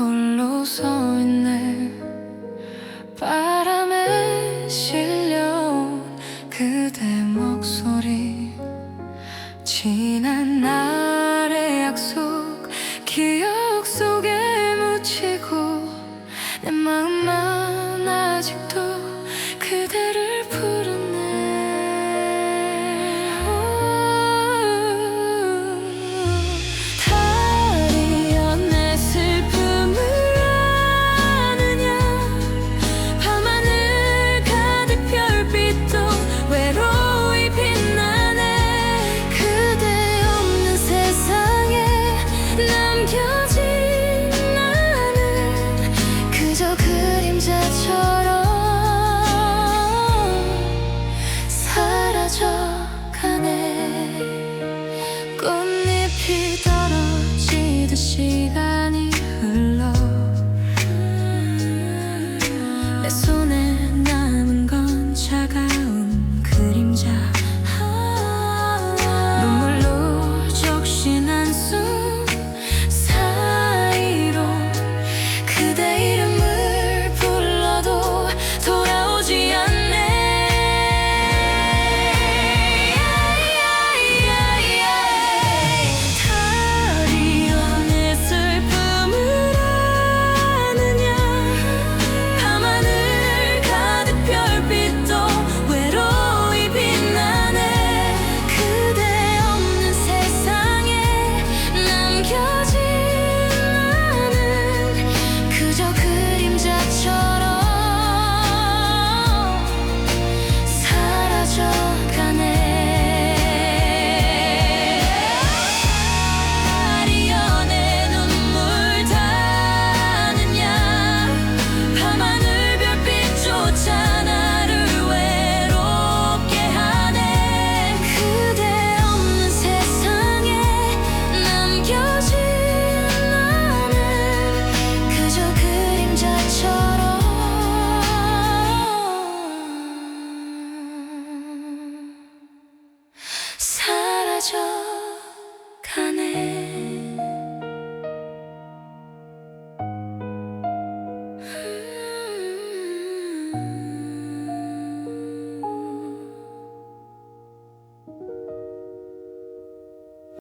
홀로 서 있네. 바람에 실려온 그대 목소리. 지난 날 남겨진 나는 그저 그림자처럼 사라져가네. 꽃잎이 떨어지듯 시간 멈춰.